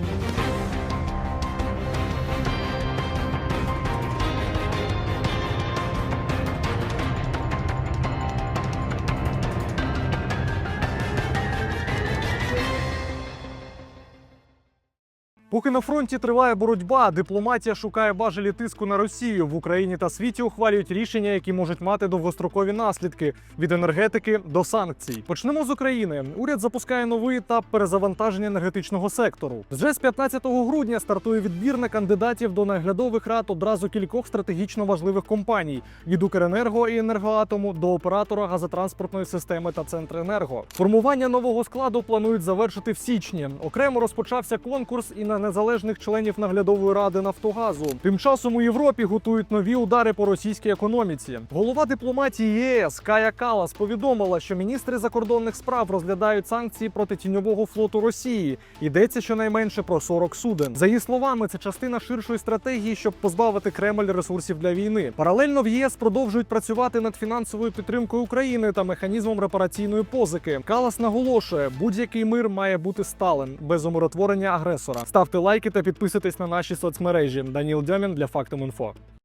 Bye. Поки на фронті триває боротьба, дипломатія шукає важелі тиску на Росію. В Україні та світі ухвалюють рішення, які можуть мати довгострокові наслідки від енергетики до санкцій. Почнемо з України. Уряд запускає новий етап перезавантаження енергетичного сектору. Вже з 15 грудня стартує відбір на кандидатів до наглядових рад одразу кількох стратегічно важливих компаній від Укренерго і енергоатому до оператора газотранспортної системи та Центренерго. Формування нового складу планують завершити в січні. Окремо розпочався конкурс і на незалежних членів наглядової ради Нафтогазу. Тим часом у Європі готують нові удари по російській економіці. Голова дипломатії ЄС Кая Калас повідомила, що міністри закордонних справ розглядають санкції проти тіньового флоту Росії. Йдеться щонайменше про 40 суден. За її словами, це частина ширшої стратегії, щоб позбавити Кремль ресурсів для війни. Паралельно в ЄС продовжують працювати над фінансовою підтримкою України та механізмом репараційної позики. Калас наголошує, будь-який мир має бути сталим без умиротворення агресора. Ставте лайки та підписуйтесь на наші соцмережі. Даніл Дьомін для Фактом.Інфо.